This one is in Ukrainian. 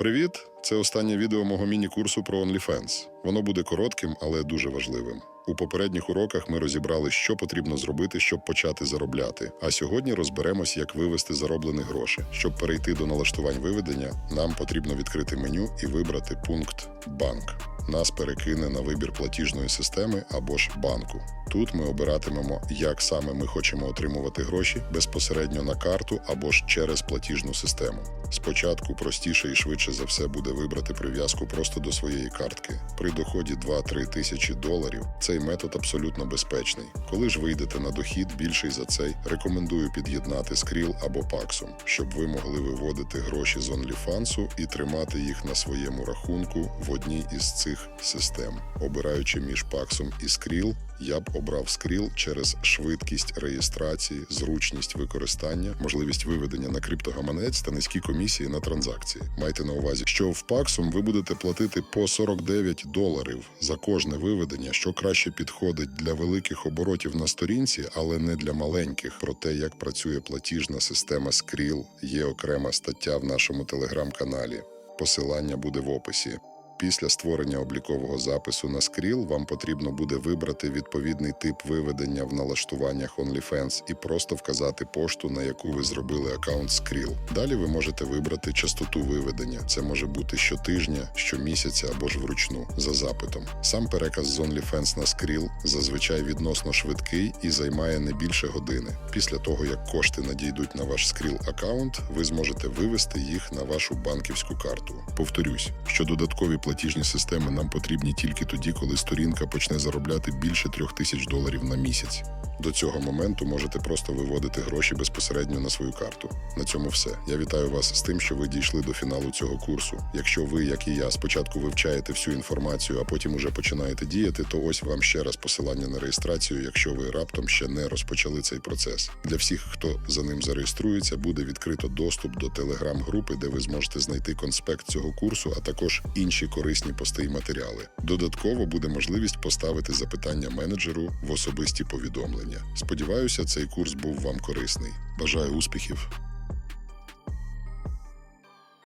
Привіт! Це останнє відео мого міні-курсу про OnlyFans. Воно буде коротким, але дуже важливим. У попередніх уроках ми розібрали, що потрібно зробити, щоб почати заробляти. А сьогодні розберемось, як вивести зароблені гроші. Щоб перейти до налаштувань виведення, нам потрібно відкрити меню і вибрати пункт Банк. Нас перекине на вибір платіжної системи або ж банку. Тут ми обиратимемо, як саме ми хочемо отримувати гроші безпосередньо на карту або ж через платіжну систему. Спочатку простіше і швидше за все буде вибрати прив'язку просто до своєї картки. При доході 2-3 тисячі доларів цей метод абсолютно безпечний. Коли ж вийдете на дохід більший за цей, рекомендую під'єднати скріл або паксом, щоб ви могли виводити гроші з OnlyFans і тримати їх на своєму рахунку в одній із цих систем. Обираючи між паксом і Skrill, я б обрав Skrill через швидкість реєстрації, зручність використання, можливість виведення на криптогаманець та низькі комісії на транзакції. Майте на увазі, що в Paxum ви будете платити по 49 доларів за кожне виведення, що краще підходить для великих оборотів на сторінці, але не для маленьких. Про те, як працює платіжна система Skrill, є окрема стаття в нашому телеграм-каналі. Посилання буде в описі. Після створення облікового запису на Skrill вам потрібно буде вибрати відповідний тип виведення в налаштуваннях OnlyFans і просто вказати пошту, на яку ви зробили аккаунт Skrill. Далі ви можете вибрати частоту виведення. Це може бути щотижня, щомісяця або ж вручну за запитом. Сам переказ з OnlyFans на Skrill зазвичай відносно швидкий і займає не більше години. Після того, як кошти надійдуть на ваш Skrill аккаунт, ви зможете вивести їх на вашу банківську карту. Повторюсь, що додаткові платіжні системи нам потрібні тільки тоді, коли сторінка почне заробляти більше трьох тисяч доларів на місяць. До цього моменту можете просто виводити гроші безпосередньо на свою карту. На цьому все. Я вітаю вас з тим, що ви дійшли до фіналу цього курсу. Якщо ви, як і я, спочатку вивчаєте всю інформацію, а потім уже починаєте діяти, то ось вам ще раз посилання на реєстрацію, якщо ви раптом ще не розпочали цей процес. Для всіх, хто за ним зареєструється, буде відкрито доступ до телеграм-групи, де ви зможете знайти конспект цього курсу, а також інші корисні пости і матеріали. Додатково буде можливість поставити запитання менеджеру в особисті повідомлення. Сподіваюся, цей курс був вам корисний. Бажаю успіхів.